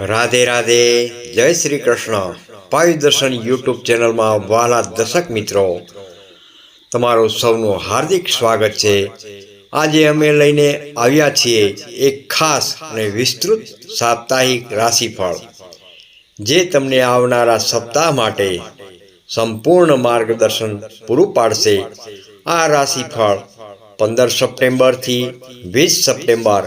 રાધે રાધે, જય શ્રી કૃષ્ણ. પાયુ દર્શન યુટ્યુબ ચેનલમાં વાલા દર્શક મિત્રો, તમારું સૌનું હાર્દિક સ્વાગત છે. આજે અમે લઈને આવ્યા છીએ એક ખાસ અને વિસ્તૃત સાપ્તાહિક રાશિફળ, જે તમને આવનારા સપ્તાહ માટે સંપૂર્ણ માર્ગદર્શન પૂરું પાડશે. આ રાશિફળ પંદર સપ્ટેમ્બરથી વીસ સપ્ટેમ્બર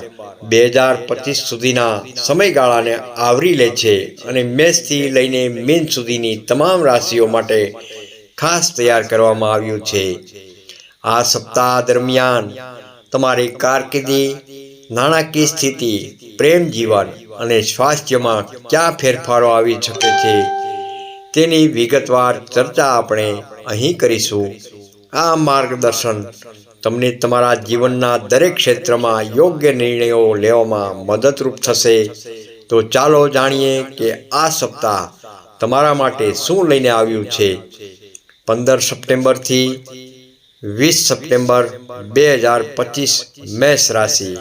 બે હજાર પચીસ સુધીના સમયગાળાને આવરી લે છે અને મેષથી લઈને મીન સુધીની તમામ રાશિઓ માટે ખાસ તૈયાર કરવામાં આવ્યું છે. આ સપ્તાહ દરમિયાન તમારી કારકિર્દી, નાણાકીય સ્થિતિ પ્રેમ જીવન અને સ્વાસ્થ્યમાં ક્યાં ફેરફારો આવી શકે છે તેની વિગતવાર ચર્ચા આપણે અહીં કરીશું. આ માર્ગદર્શન તમને તમારા જીવનના દરેક ક્ષેત્રમાં યોગ્ય નિર્ણયો લેવામાં મદદરૂપ થશે. તો ચાલો જાણીએ કે આ સપ્તાહ તમારા માટે શું લઈને આવ્યું છે. પંદર સપ્ટેમ્બરથી વીસ સપ્ટેમ્બર બે હજાર પચીસ મેષ રાશિ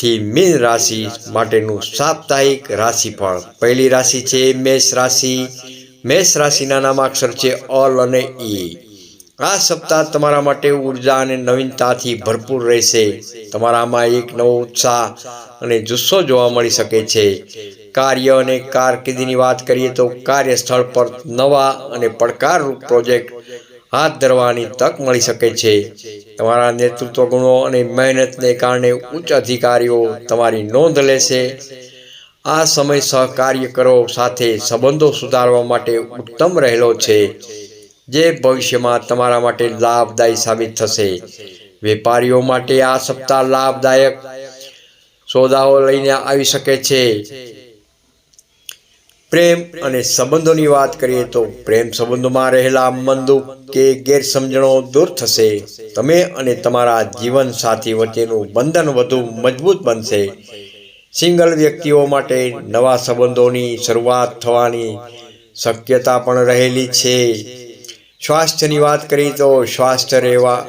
થી મીન રાશિ માટેનું સાપ્તાહિક રાશિફળ. પહેલી રાશિ છે મેષ રાશિ. મેષ રાશિના નામાક્ષર છે અલ અને ઈ. આ સપ્તાહ તમારા માટે ઊર્જા અને નવીનતાથી ભરપૂર રહેશે. તમારામાં એક નવો ઉત્સાહ અને જુસ્સો જોવા મળી શકે છે. કાર્ય અને કારકિર્દીની વાત કરીએ તો કાર્યસ્થળ પર નવા અને પડકારરૂપ પ્રોજેક્ટ હાથ ધરવાની તક મળી શકે છે. તમારા નેતૃત્વ ગુણો અને મહેનતને કારણે ઉચ્ચ અધિકારીઓ તમારી નોંધ લેશે. આ સમય સહકાર્યકરો સાથે સંબંધો સુધારવા માટે ઉત્તમ રહેલો છે. જે ભવિષ્યમાં તમારા માટે લાભદાયી સાબિત થશે. વેપારીઓ માટે આ સપ્તાહ લાભદાયક સોદાઓ લઈને આવી શકે છે. પ્રેમ અને સંબંધોની વાત કરીએ તો પ્રેમ સંબંધોમાં રહેલા મંદુક કે ગેરસમજણો દૂર થશે. તમે અને તમારા જીવન સાથી વચ્ચેનું બંધન વધુ મજબૂત બનશે. સિંગલ વ્યક્તિઓ માટે નવા સંબંધોની શરૂઆત થવાની શક્યતા પણ રહેલી છે. સ્વાસ્થ્યની વાત કરીએ તો સ્વાસ્થ્ય રહેવા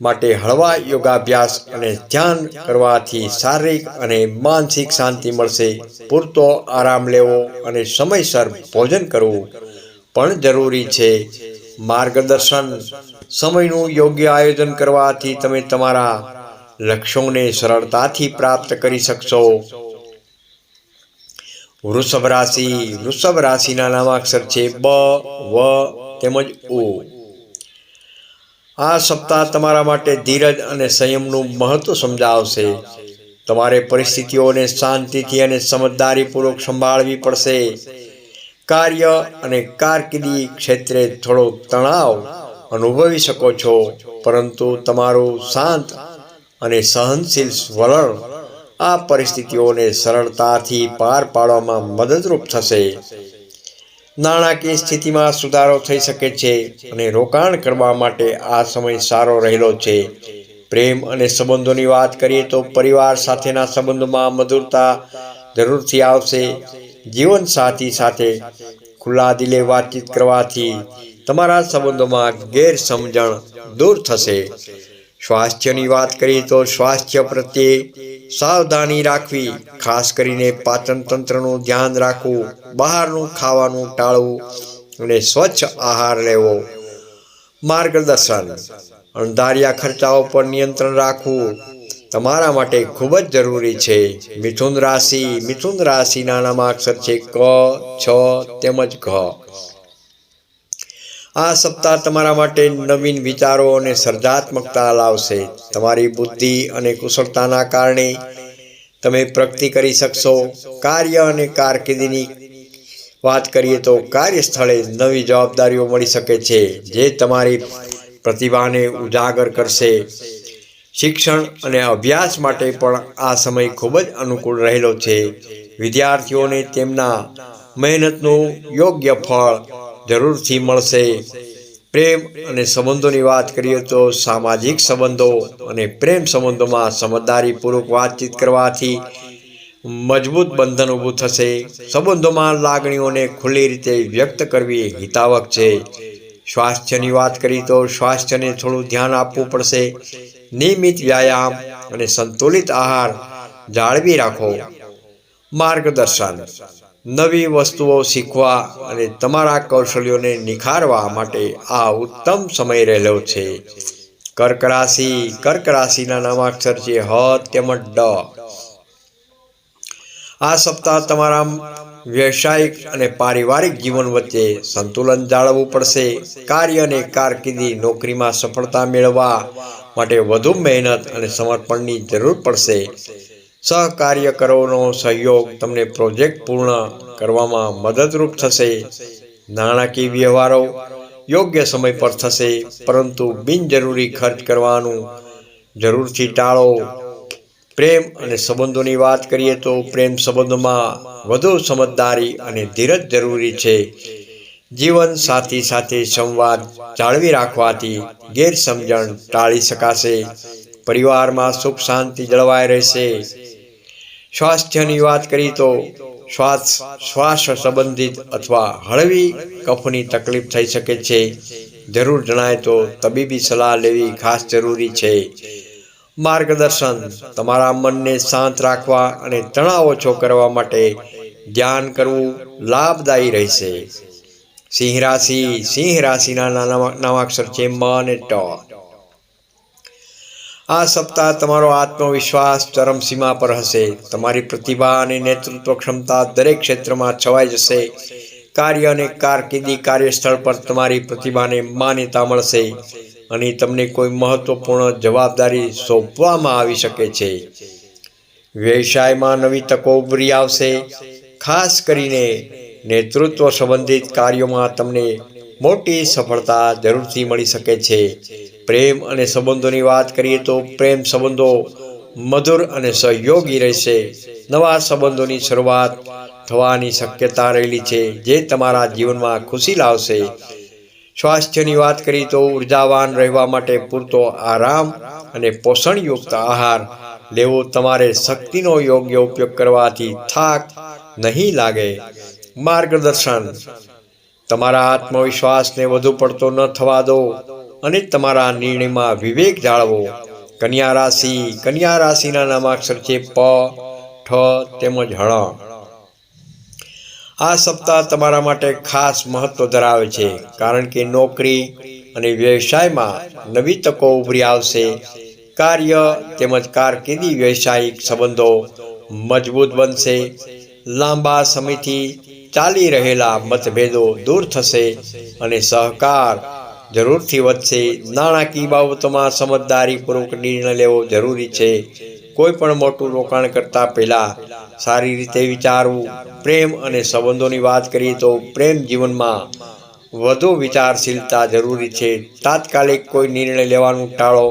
માટે હળવા યોગાભ્યાસ અને ધ્યાન કરવાથી શારીરિક અને માનસિક શાંતિ મળશે. પૂરતો આરામ લેવો અને સમયસર ભોજન કરવું પણ જરૂરી છે. માર્ગદર્શન. સમયનું યોગ્ય આયોજન કરવાથી તમે તમારા લક્ષ્યોને સરળતાથી પ્રાપ્ત કરી શકશો. વૃષભ રાશિ. વૃષભ રાશિના નામાક્ષર છે બ, વ તેમજ ઉ આ સપ્તાહ તમારા માટે ધીરજ અને સંયમનું મહત્વ સમજાવશે. તમારે પરિસ્થિતિઓને શાંતિથી અને સમજદારીપૂર્વક સંભાળવી પડશે. કાર્ય અને કારકિર્દી ક્ષેત્રે થોડો તણાવ અનુભવી શકો છો, પરંતુ તમારું શાંત અને સહનશીલ વલણ આ પરિસ્થિતિઓને સરળતાથી પાર પાડવામાં મદદરૂપ થશે. નાણાકીય સ્થિતિમાં સુધારો થઈ શકે છે અને રોકાણ કરવા માટે આ સમય સારો રહેલો છે. પ્રેમ અને સંબંધોની વાત કરીએ તો પરિવાર સાથેના સંબંધોમાં મધુરતા જરૂરથી આવશે. જીવનસાથી સાથે ખુલ્લા દિલે વાતચીત કરવાથી તમારા સંબંધોમાં ગેરસમજણ દૂર થશે. સ્વાસ્થ્યની વાત કરીએ તો સ્વાસ્થ્ય પ્રત્યે સાવધાની રાખવી, ખાસ કરીને પાચન તંત્રનું ધ્યાન રાખવું, બહારનું ખાવાનું ટાળવું અને સ્વચ્છ આહાર લેવો. માર્ગદર્શન. અણધાર્યા ખર્ચાઓ પર નિયંત્રણ રાખવું તમારા માટે ખૂબ જ જરૂરી છે. મિથુન રાશિ, મિથુન રાશિના નામાક્ષર છે ક, છ તેમજ ઘ. આ સપ્તાહ તમારા માટે નવીન વિચારો અને સર્જાત્મકતા લાવશે. તમારી બુદ્ધિ અને કુશળતાના કારણે તમે પ્રગતિ કરી શકશો. કાર્ય અને કારકિર્દીની વાત કરીએ તો કાર્યસ્થળે નવી જવાબદારીઓ મળી શકે છે, જે તમારી પ્રતિભાને ઉજાગર કરશે. શિક્ષણ અને અભ્યાસ માટે પણ આ સમય ખૂબ જ અનુકૂળ રહેલો છે. વિદ્યાર્થીઓને તેમના મહેનતનું યોગ્ય ફળ જરૂરથી મળશે. પ્રેમ અને સંબંધોની વાત કરીએ તો સામાજિક સંબંધો અને પ્રેમ સંબંધોમાં સમજદારીપૂર્વક વાતચીત કરવાથી મજબૂત બંધન ઊભું થશે. સંબંધોમાં લાગણીઓને ખુલ્લી રીતે વ્યક્ત કરવી હિતાવક છે. સ્વાસ્થ્યની વાત કરીએ તો સ્વાસ્થ્યને થોડું ધ્યાન આપવું પડશે. નિયમિત વ્યાયામ અને સંતુલિત આહાર જાળવી રાખો. માર્ગદર્શન. નવી વસ્તુઓ શીખવા અને તમારા કૌશલ્યોને નિખારવા માટે આ ઉત્તમ સમય રહેલો છે. કર્ક રાશિ કર્ક રાશિના નામાક્ષર છે હ તેમજ ડ. આ સપ્તાહ તમારા વ્યવસાયિક અને પારિવારિક જીવન વચ્ચે સંતુલન જાળવવું પડશે. કાર્ય અને કારકિર્દી નોકરીમાં સફળતા મેળવવા માટે વધુ મહેનત અને સમર્પણની જરૂર પડશે. સહકાર્યકરોનો સહયોગ તમને પ્રોજેક્ટ પૂર્ણ કરવામાં મદદરૂપ થશે. નાણાકીય વ્યવહારો યોગ્ય સમય પર થશે, પરંતુ બિનજરૂરી ખર્ચ કરવાનું જરૂરથી ટાળો. પ્રેમ અને સંબંધોની વાત કરીએ તો પ્રેમ સંબંધોમાં વધુ સમજદારી અને ધીરજ જરૂરી છે. જીવન સાથી સાથે સંવાદ જાળવી રાખવાથી ગેરસમજણ ટાળી શકાશે. પરિવારમાં સુખ શાંતિ જળવાઈ રહેશે. સ્વાસ્થ્યની વાત કરી તો શ્વાસ શ્વાસ સંબંધિત અથવા હળવી કફની તકલીફ થઈ શકે છે. જરૂર જણાય તો તબીબી સલાહ લેવી ખાસ જરૂરી છે. માર્ગદર્શન, તમારા મનને શાંત રાખવા અને તણાવ ઓછો કરવા માટે ધ્યાન કરવું લાભદાયી રહેશે. સિંહ રાશિ, સિંહ રાશિના નાના નામાક્ષર છે, મ અને ટ. આ સપ્તાહ તમારો આત્મવિશ્વાસ ચરમસીમા પર હશે. તમારી પ્રતિભા અને નેતૃત્વ ક્ષમતા દરેક ક્ષેત્રમાં છવાઈ જશે. કાર્ય અને કારકિર્દી કાર્યસ્થળ પર તમારી પ્રતિભાને માન્યતા મળશે અને તમને કોઈ મહત્વપૂર્ણ જવાબદારી સોંપવામાં આવી શકે છે. વ્યવસાયમાં નવી તકો ઉભરી આવશે. ખાસ કરીને નેતૃત્વ સંબંધિત કાર્યોમાં તમને મોટી સફળતા જરૂરથી મળી શકે છે. પ્રેમ અને સંબંધોની વાત કરીએ તો પ્રેમ સંબંધો મધુર અને સહયોગી રહેશે. નવા સંબંધોની શરૂઆત થવાની શક્યતા રહેલી છે, જે તમારા જીવનમાં ખુશી લાવશે. સ્વાસ્થ્યની વાત કરીએ તો ઉર્જાવાન રહેવા માટે પૂરતો આરામ અને પોષણયુક્ત આહાર લેવો તમારે શક્તિનો યોગ્ય ઉપયોગ કરવાથી થાક નહીં લાગે. માર્ગદર્શન. તમારા આત્મવિશ્વાસને વધુ પડતો ન થવા દો. અને તમારા નિર્ણયમાં વિવેક જાળવો. કન્યા રાશિ, કન્યા રાશિના નામાક્ષર છે પ, ઠ તેમજ હળ આ સપ્તાહ તમારા માટે ખાસ મહત્વ ધરાવે છે, કારણ કે નોકરી અને વ્યવસાયમાં નવી તકો ઉભરી આવશે. કાર્ય તેમજ કારકિર્દી વ્યવસાયિક સંબંધો મજબૂત બનશે. લાંબા સમયથી ચાલી રહેલા મતભેદો દૂર થશે અને સહકાર જરૂરથી વધશે. નાણાકીય બાબતોમાં સમજદારીપૂર્વક નિર્ણય લેવો જરૂરી છે. કોઈ પણ મોટું રોકાણ કરતાં પહેલાં સારી રીતે વિચારવું, પ્રેમ અને સંબંધોની વાત કરીએ તો પ્રેમ જીવનમાં વધુ વિચારશીલતા જરૂરી છે. તાત્કાલિક કોઈ નિર્ણય લેવાનું ટાળો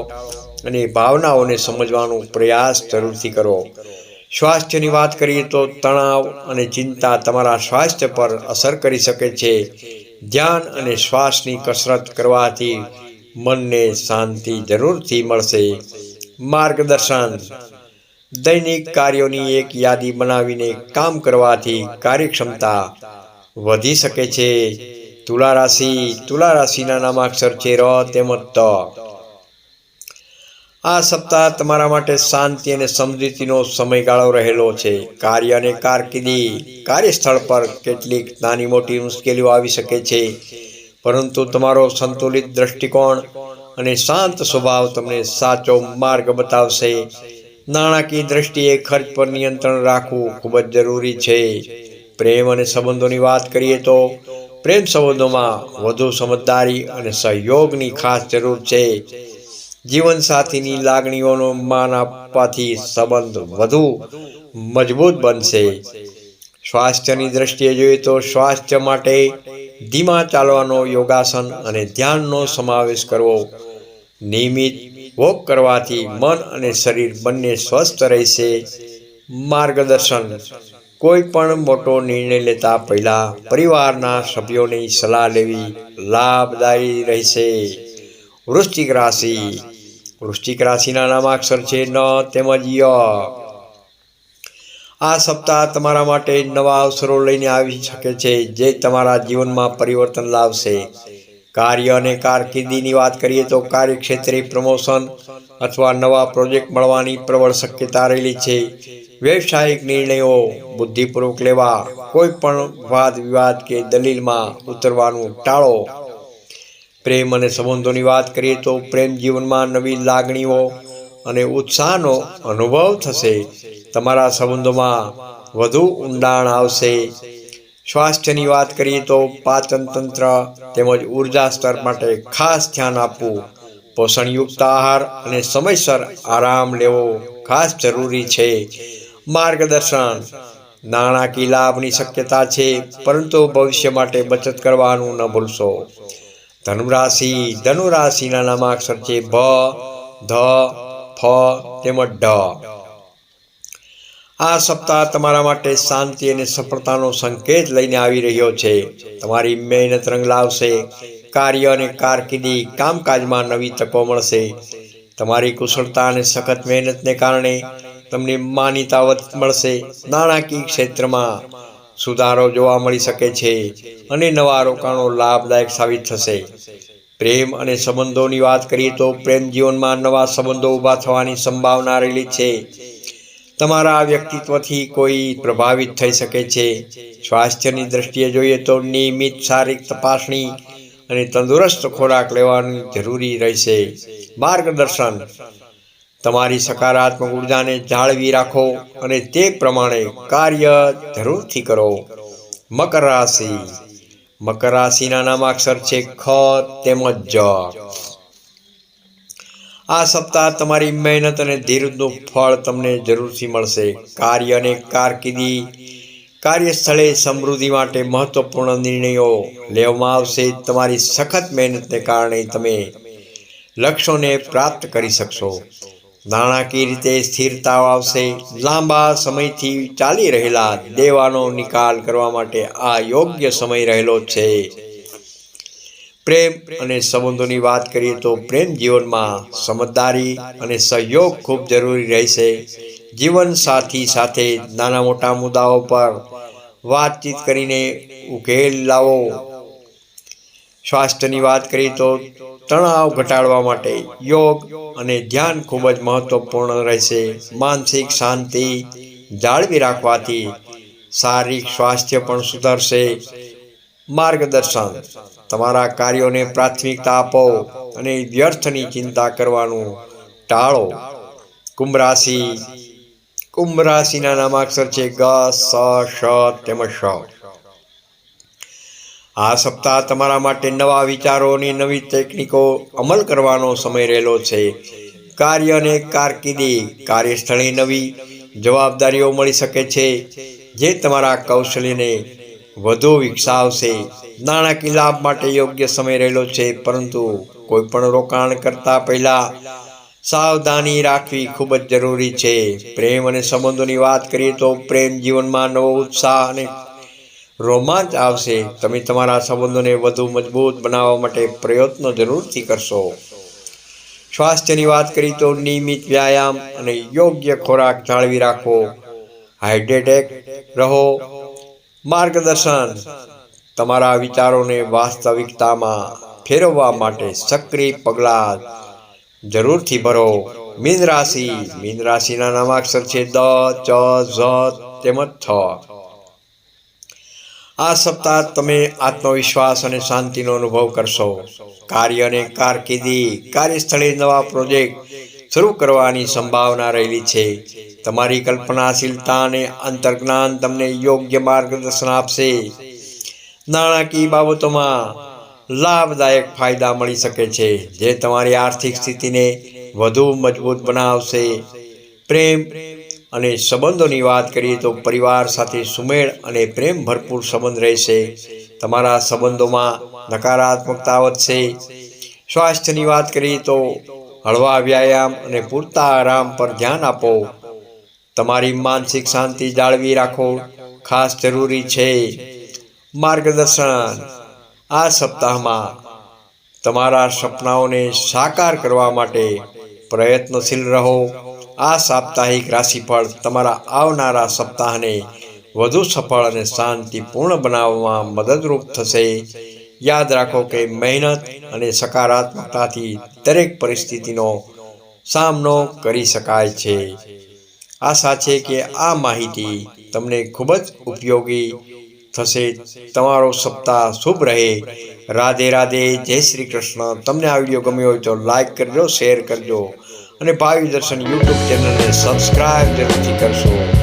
અને ભાવનાઓને સમજવાનો પ્રયાસ જરૂરથી કરો. સ્વાસ્થ્યની વાત કરીએ તો તણાવ અને ચિંતા તમારા સ્વાસ્થ્ય પર અસર કરી શકે છે. ધ્યાન અને શ્વાસની કસરત કરવાથી મનને શાંતિ જરૂરથી મળશે. માર્ગદર્શન. દૈનિક કાર્યોની એક યાદી બનાવીને કામ કરવાથી કાર્યક્ષમતા વધી શકે છે. તુલા રાશિ. તુલા રાશિના નામાક્ષર છે ર તેમજ ત. આ સપ્તાહ તમારા માટે શાંતિ અને સમજૂતીનો સમયગાળો રહેલો છે. કાર્ય અને કારકિર્દી કાર્યસ્થળ પર કેટલીક નાની મોટી મુશ્કેલીઓ આવી શકે છે. પરંતુ તમારો સંતુલિત દ્રષ્ટિકોણ અને શાંત સ્વભાવ તમને સાચો માર્ગ બતાવશે. નાણાકીય દ્રષ્ટિએ ખર્ચ પર નિયંત્રણ રાખવું ખૂબ જ જરૂરી છે. પ્રેમ અને સંબંધોની વાત કરીએ તો, પ્રેમ સંબંધોમાં વધુ સમજદારી અને સહયોગની ખાસ જરૂર છે. જીવનસાથીની લાગણીઓનો માન આપવાથી સંબંધ વધુ મજબૂત બનશે. સ્વાસ્થ્યની દ્રષ્ટિએ જોઈએ તો સ્વાસ્થ્ય માટે ધીમા ચાલવાનો યોગાસન અને ધ્યાનનો સમાવેશ કરવો, નિયમિત વોક કરવાથી મન અને શરીર બંને સ્વસ્થ રહેશે. માર્ગદર્શન. કોઈ પણ મોટો નિર્ણય લેતા પહેલાં પરિવારના સભ્યોની સલાહ લેવી લાભદાયી રહેશે. વૃશ્ચિક રાશિ. વૃશ્ચિક રાશિના નામાક્ષર છે ન તેમજ ય. આ સપ્તાહ તમારા માટે નવા અવસરો લઈને આવી શકે છે, જે તમારા જીવનમાં પરિવર્તન લાવશે. કાર્ય અને કારકિર્દીની વાત કરીએ તો કાર્યક્ષેત્રે પ્રમોશન અથવા નવા પ્રોજેક્ટ મળવાની પ્રબળ શક્યતા રહેલી છે. વ્યવસાયિક નિર્ણયો બુદ્ધિપૂર્વક લેવા, કોઈ પણ વાદ વિવાદ કે દલીલમાં ઉતરવાનું ટાળો. પ્રેમ અને સંબંધોની વાત કરીએ તો પ્રેમ જીવનમાં નવી લાગણીઓ અને ઉત્સાહનો અનુભવ થશે. તમારા સંબંધોમાં વધુ ઊંડાણ આવશે. સ્વાસ્થ્યની વાત કરીએ તો પાચન તંત્ર તેમજ ઊર્જા સ્તર માટે ખાસ ધ્યાન આપવું. પોષણયુક્ત આહાર અને સમયસર આરામ લેવો ખાસ જરૂરી છે. માર્ગદર્શન. નાણાકીય લાભની શક્યતા છે, પરંતુ ભવિષ્ય માટે બચત કરવાનું ન ભૂલશો. ધનુરાશિ, ધનુરાશિના નામાક્ષર છે ભ ધ, ફ તેમજ ઢ આ સપ્તાહ તમારા માટે શાંતિ અને સફળતાનો સંકેત લઈને આવી રહ્યો છે. તમારી મહેનત રંગ લાવશે, કાર્ય અને કારકિર્દી કામકાજમાં નવી તકો મળશે. તમારી કુશળતા અને સખત મહેનતને કારણે તમને માન્યતા મળશે. નાણાકીય ક્ષેત્રમાં સુધારો જોવા મળી શકે છે અને નવા રોકાણો લાભદાયક સાબિત થશે. પ્રેમ અને સંબંધોની વાત કરીએ તો પ્રેમ જીવનમાં નવા સંબંધો ઊભા થવાની સંભાવના રહેલી છે. તમારા વ્યક્તિત્વથી કોઈ પ્રભાવિત થઈ શકે છે. સ્વાસ્થ્યની દ્રષ્ટિએ જોઈએ તો નિયમિત શારીરિક તપાસણી અને તંદુરસ્ત ખોરાક લેવાની જરૂરી રહેશે. માર્ગદર્શન તમારી સકારાત્મક ઉર્જાને જાળવી રાખો અને તે પ્રમાણે કાર્ય જરૂરથી કરો. મકર રાશિ. મકર રાશિના નામાક્ષર છે ખ તેમજ જ. આ સપ્તાહ તમારી મહેનત અને ધીરજનું ફળ તમને જરૂરથી મળશે. કાર્ય અને કારકિર્દી કાર્યસ્થળે સમૃદ્ધિ માટે મહત્વપૂર્ણ નિર્ણયો લેવામાં આવશે. તમારી સખત મહેનતને કારણે તમે લક્ષ્યોને પ્રાપ્ત કરી શકશો. નાણાકીય રીતે સ્થિરતા આવશે? લાંબા સમયથી ચાલી રહેલા દેવાનો નિકાલ કરવા માટે આ યોગ્ય સમય રહેલો છે. પ્રેમ અને સંબંધોની વાત કરીએ તો પ્રેમ જીવનમાં સમજદારી અને સહયોગ ખૂબ જરૂરી રહેશે. જીવન સાથી સાથે નાના મોટા મુદ્દાઓ પર વાતચીત કરીને ઉકેલ લાવો. સ્વાસ્થ્યની વાત કરીએ તો તણાવ ઘટાડવા માટે યોગ અને ધ્યાન ખૂબ જ મહત્વપૂર્ણ રહેશે. માનસિક શાંતિ જાળવી રાખવાથી શારીરિક સ્વાસ્થ્ય પણ સુધરશે. માર્ગદર્શન. તમારા કાર્યોને પ્રાથમિકતા આપો અને વ્યર્થની ચિંતા કરવાનું ટાળો. કુંભ રાશિ. કુંભ રાશિના નામાક્ષર છે ગ, સ, શ, તેમજ શ આ સપ્તાહ તમારા માટે નવા વિચારોની નવી ટેકનિકો અમલ કરવાનો સમય રહેલો છે. કાર્ય અને કારકિર્દી કાર્યસ્થળે નવી જવાબદારીઓ મળી શકે છે, જે તમારા કૌશલ્યને વધુ વિકસાવશે. નાણાકીય લાભ માટે યોગ્ય સમય રહેલો છે, પરંતુ કોઈ પણ રોકાણ કરતા પહેલા સાવધાની રાખવી ખૂબ જ જરૂરી છે. પ્રેમ અને સંબંધોની વાત કરીએ તો પ્રેમ જીવનમાં નવો ઉત્સાહ અને રોમાંચ આવશે. તમે તમારા સંબંધોને વધુ મજબૂત બનાવવા માટે પ્રયત્નો જરૂરથી કરશો. સ્વાસ્થ્યની વાત કરી તો નિયમિત વ્યાયામ અને યોગ્ય ખોરાક જાળવી રાખો હાઇડ્રેટેક રહો. માર્ગદર્શન. તમારા વિચારોને વાસ્તવિકતામાં ફેરવવા માટે સક્રિય પગલાં જરૂરથી ભરો. મીન રાશિ. મીન રાશિના નામાક્ષર છે દ, ચ, ઝ, તેમજ થ. આ સપ્તાહ તમે આત્મવિશ્વાસ અને શાંતિનો અનુભવ કરશો. કાર્ય અને કારકિર્દી કાર્યસ્થળે નવા પ્રોજેક્ટ શરૂ કરવાની સંભાવના રહેલી છે. તમારી કલ્પનાશીલતા અને અંતર્જ્ઞાન તમને યોગ્ય માર્ગદર્શન આપશે. નાણાકીય બાબતોમાં લાભદાયક ફાયદા મળી શકે છે, જે તમારી આર્થિક સ્થિતિને વધુ મજબૂત બનાવશે. પ્રેમ અને સંબંધોની વાત કરીએ તો પરિવાર સાથે સુમેળ અને પ્રેમ ભરપૂર સંબંધ રહેશે. તમારા સંબંધોમાં નકારાત્મકતા વધશે. સ્વાસ્થ્યની વાત કરીએ તો હળવા વ્યાયામ અને પૂરતા આરામ પર ધ્યાન આપો. તમારી માનસિક શાંતિ જાળવી રાખો. ખાસ જરૂરી છે માર્ગદર્શન. આ સપ્તાહમાં તમારા સપનાઓને સાકાર કરવા માટે પ્રયત્નશીલ રહો. આ સાપ્તાહિક રાશિફળ તમારા આવનારા સપ્તાહને વધુ સફળ અને શાંતિપૂર્ણ બનાવવામાં મદદરૂપ થશે. યાદ રાખો કે મહેનત અને સકારાત્મકતાથી દરેક પરિસ્થિતિનો સામનો કરી શકાય છે. આશા છે કે આ માહિતી તમને ખૂબ જ ઉપયોગી થશે. તમારો સપ્તાહ શુભ રહે. રાધે રાધે, જય શ્રી કૃષ્ણ. તમને આ વીડિયો ગમ્યો હોય તો લાઈક કરજો, શેર કરજો. અને ભાવિ દર્શન યુટ્યુબ ચેનલને સબસ્ક્રાઈબ જરૂરથી કરશો.